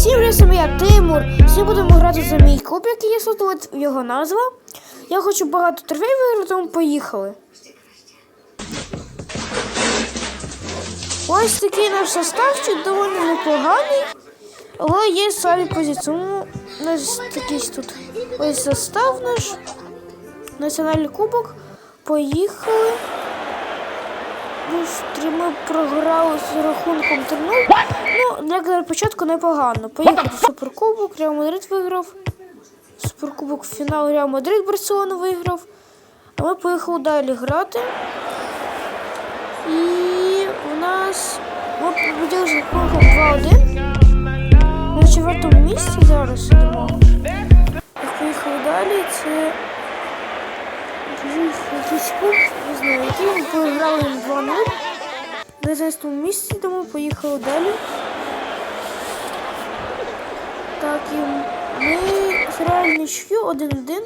Всім привіт, я Тимур. Сьогодні будемо грати за мій клуб, який я создав, його назва. Я хочу багато трофеїв виграти, тому поїхали. Ось такий наш составчик доволі непоганий. Але є слабі позиції. У нас такий тут ось состав наш. Національний кубок. Поїхали. Ну, що Ми програли з рахунком 3-0. Ну, як для початку непогано. Поїхали в Суперкубок, Реал Мадрид виграв. Суперкубок в фінал Реал Мадрид Барселона виграв. А ми поїхали далі грати. І у нас ми побудили з рахунком 2-1. Ми в четвертому місці зараз сидимо. Поїхали далі, це не знаю, який ми програли 2-0. На 11 місці тому поїхали далі. Так, і ми зіграли нічю 1-1.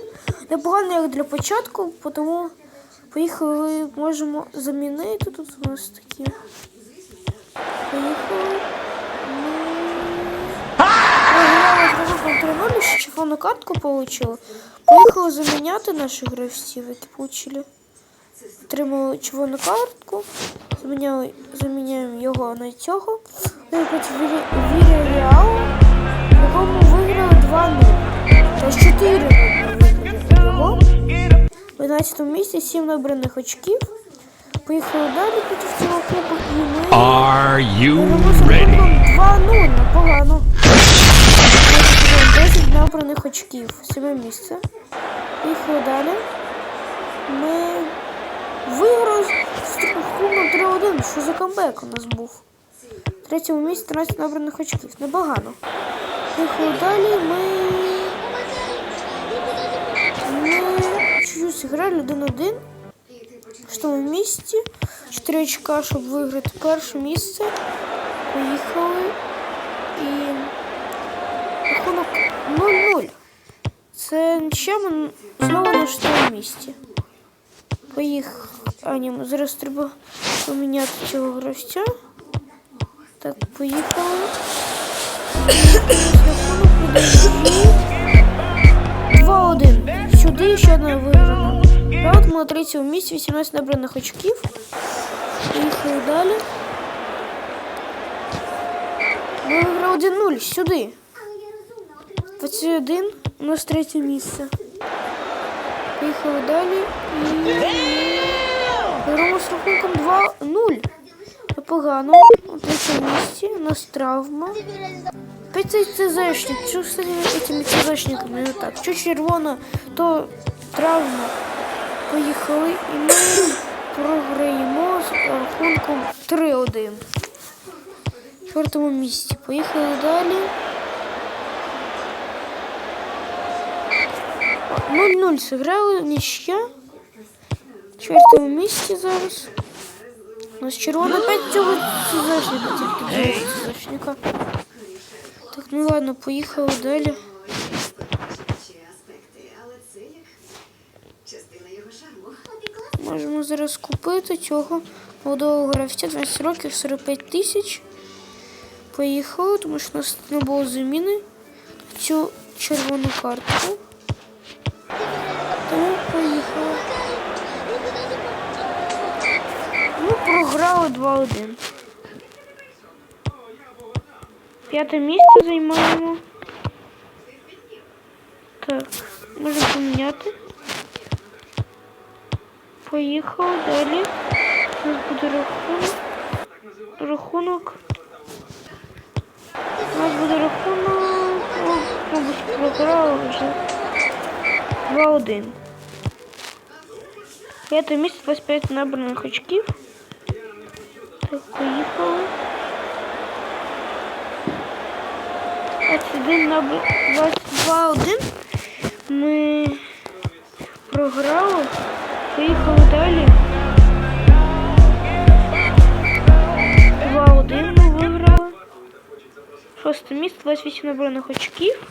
Непогано як для початку, тому поїхали, можемо замінити. Тут у нас такі. Поїхали. Ми програли з рахунком 3-0, ще червону картку отримали. Поїхали заміняти наших гравців, які отримали. Отримали червону картку. Заміняли, заміняємо його на цього. Проти Вірі якому виграли 2-0. Та 4 виграли. В 11 місці 7 набраних очків. Поїхали далі проти цього клубу і ми Are you ready? 2-0. Непогано. Очків. 7 місце. Поїхали далі. Ми виграли з рахунком 3-1. Що за камбек у нас був? В третьому місці 13 набраних очків. Непогано. Поїхали далі. Ми. Чуть-чуть зіграли 1-1. В тому місці. 4 очка, щоб виграти перше місце. Поїхали. І рахунок 0-0. Це нічим знову на шостому місці. Поїхали. А, ні, зараз треба поміняти цього гравця. Так, поїхали. Буде 2-1. Сюди ще одна виграна. Правда, ми на третьому місці, 18 набраних очків. Поїхали далі. Ми виграли 1-0. Сюди. 21 у нас третє місце. Поїхали далі. І беремо з рахунком 2-0. Непогано. У третьому місці. У нас травма. Опять ЦЗшник. Що з цими ЦЗшниками так? Що червоно, то травма. Поїхали. І ми програємо з рахунком 3-1. В четвертому місці. Поїхали далі. 0-0 зіграли, нічия. В четвертому місці зараз. У нас червона опять цього цього Так, ну ладно, поїхали далі. Можемо зараз купити цього молодого гравця 20 років 45 тисяч. Поїхали, тому що у нас не було заміни цю червону картку. Програли 2-1. П'яте місце займаємо. Так, можемо поміняти. Поїхали далі. У нас буде рахунок. Рахунок. У нас буде рахунок. О, мабуть, програли вже. 2-1. П'яте місце 25 набраних очків. Так, поїхали. 21 набр... 22-1. Ми програли. Поїхали далі. 2-1 ми виграли. Шосте місце, 28 набраних очків.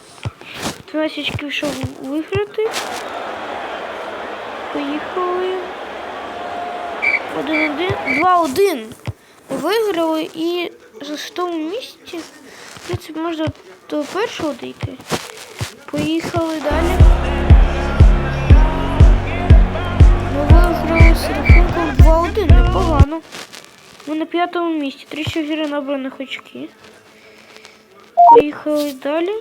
12 очків, щоб виграти. Поїхали. 1-1. 2-1. Виграли і за 100 місці В принципі, можна до першого дійти. Поїхали далі. Ми виграли з рахунком 2-1, непогано. Ми на п'ятому місці, 34 набраних очки. Поїхали далі.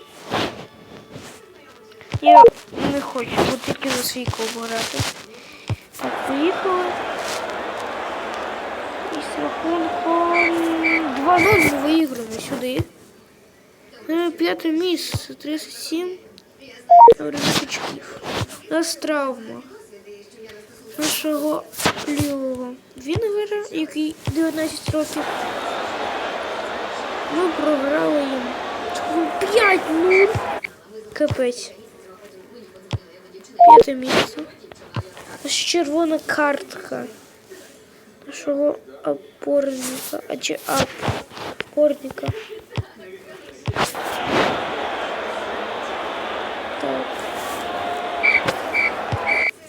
Я не хочу, бо тільки за свій грати. Так, поїхали. Рахунком 2-0 ми виіграємо сюди. Ми п'яте місце, 37 набраних очків. У нас травма нашого лівого Вінгера, який 19 років. Ми програли їм 5-0. Капець. П'яте місце. Червона картка нашого опорника, а чи опорника. Так.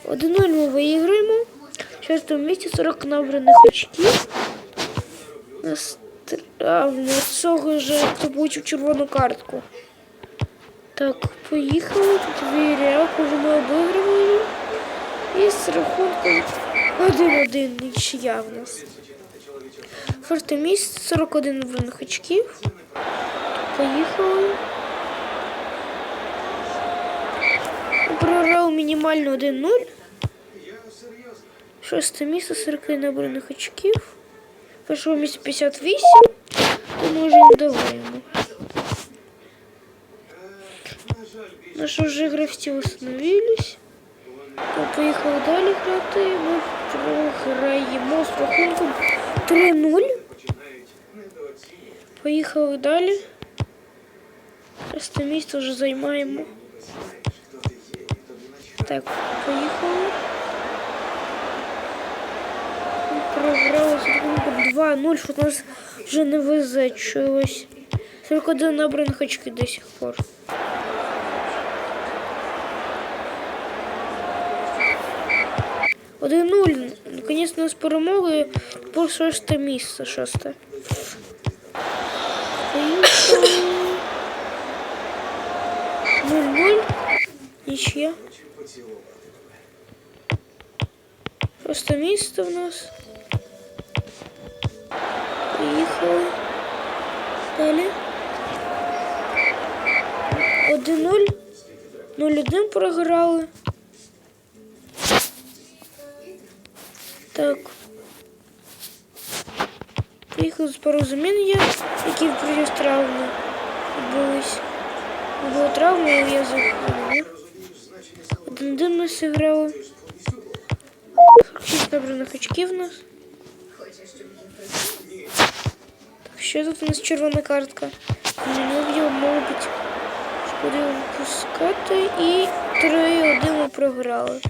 1-0 ми виіграємо. В шостому місці 40 набраних очків. Настравно цього ж, хто получив червону картку. Так, поїхали. Тут віряк, уже ми обігруємо. І з рахунком 1-1 нічия в нас. Шосте місце 41 набраних очків. Поїхали. Програв мінімально 1-0. Шосте місце 40 набраних очків. Першого місця 58. Тому вже не долаємо. Наші вже гравці встановились. Поїхали далі грати. Програємо з рахунком 3-0. Поїхали далі. Шосте місце вже займаємо. Так, поїхали. Програли з рахунком 2-0, що нас вже не везе чогось. 41 набраних очки до сих пор. Один нуль. Наконец нас перемогли по шосте місце. Шосте. Нуль-нуль. Нічия. Шосте місце в нас. Поїхали. Далі. 1-0. 0-1 програли. Так. Поїхали з порозуміння, які впротив травми відбулись. Було травма, я забув. Один-один ми зіграли. 46 набраних очків у нас. Так, що тут у нас червона картка? Не вб'ємо, мабуть. Шкода випускати. І 3-1 ми програли.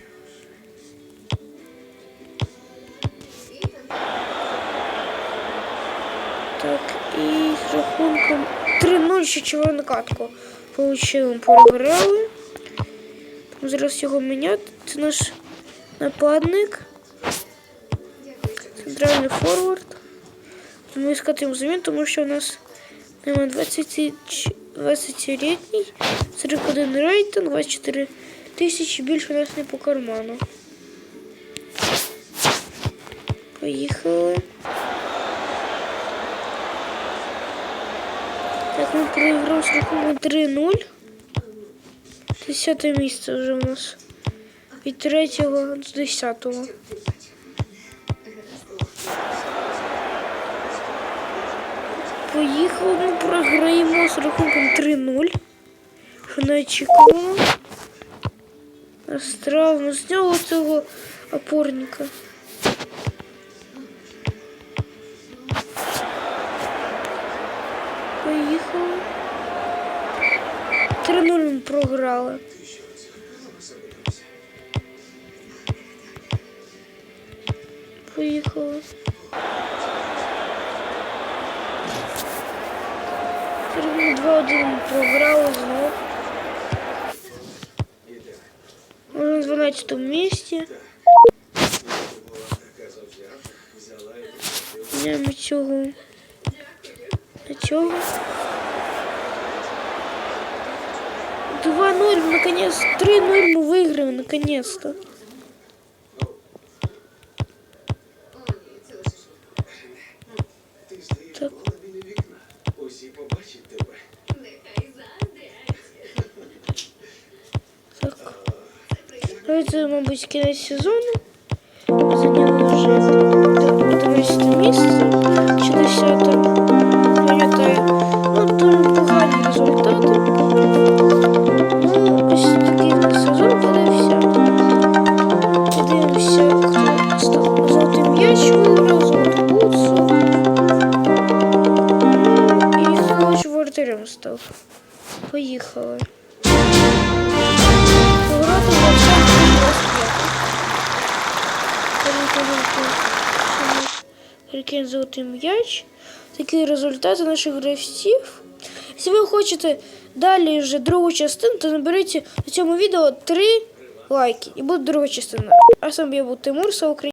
Рахунком 3-0 ще червону катку получили. Там зараз його міняти. Це наш нападник. Центральний форвард. Ми іскати йому замін, тому що у нас немає 20 20-літній, 41 рейтинг, 24 тисячі, більше у нас не по карману. Поїхали. Ми проіграли з рахунком 3-0. Десяте місце вже у нас. Від третього до десятого. Поїхали, ми програємо з рахунком 3-0. Що не очікувано. Островно зняли цього опорника. Програли. Поїхали. 2-1 програли знову. Ми на 12 місці. Міняємо цього. На цього. 2-0, наконец. 3-0 мы выиграем, наконец-то. О, ні, це лише швидко. Ти стоїш Так. гола біля вікна. Усі побачать тебе. Нехай заздрять. Так. Давайте, мабуть, кінець сезону. Ми зайняли вже 11 місце Рікен золотий м'яч. Такі результати наших гравців. Якщо ви хочете далі вже другу частину, то наберіть на цьому відео 3 лайки і буде друга частина. А сам я був Тимур, Україна.